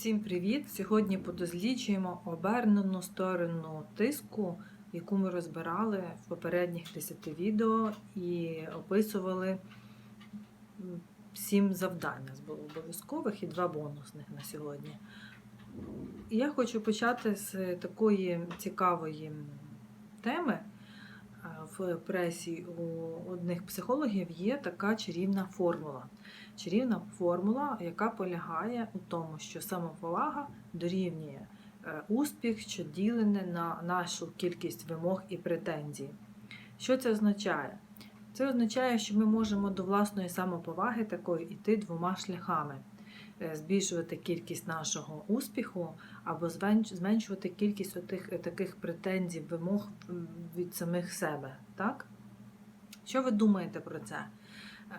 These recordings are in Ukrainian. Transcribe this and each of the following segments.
Всім привіт! Сьогодні подосліджуємо обернену сторону тиску, яку ми розбирали в попередніх 10 відео і описували 7 завдань. У нас було обов'язкових і 2 бонусних на сьогодні. Я хочу почати з такої цікавої теми. В пресі у одних психологів є така чарівна формула. Чарівна формула, яка полягає у тому, що самоповага дорівнює е, успіх, що ділене на нашу кількість вимог і претензій. Що це означає? Це означає, що ми можемо до власної самоповаги такої йти двома шляхами: збільшувати кількість нашого успіху або зменш- зменшувати кількість отих, е, таких претензій, вимог від самих себе. Так? Що ви думаєте про це? Е,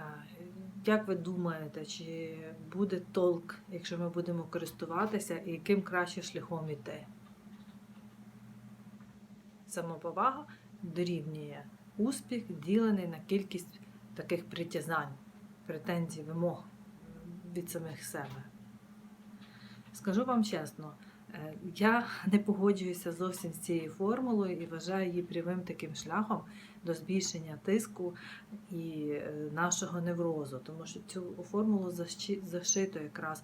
Як ви думаєте, чи буде толк, якщо ми будемо користуватися, і яким краще шляхом іти? Самоповага дорівнює успіх, ділений на кількість таких притязань, претензій, вимог від самих себе. Скажу вам чесно, е, я не погоджуюся зовсім з цією формулою і вважаю її прямим таким шляхом до збільшення тиску і е, нашого неврозу, тому що цю формулу зашито якраз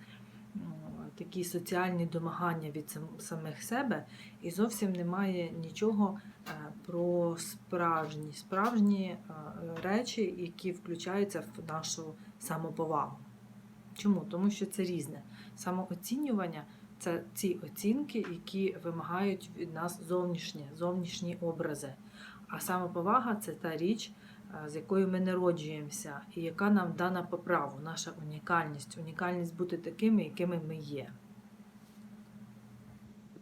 такі соціальні домагання від самих себе, і зовсім немає нічого е, про справжні, справжні речі, які включаються в нашу самоповагу. Чому? Тому що це різне. Самооцінювання це ці оцінки, які вимагають від нас зовнішні, зовнішні образи. А самоповага це та річ, е, з якою ми народжуємося, і яка нам дана по праву, наша унікальність, унікальність бути такими, якими ми є.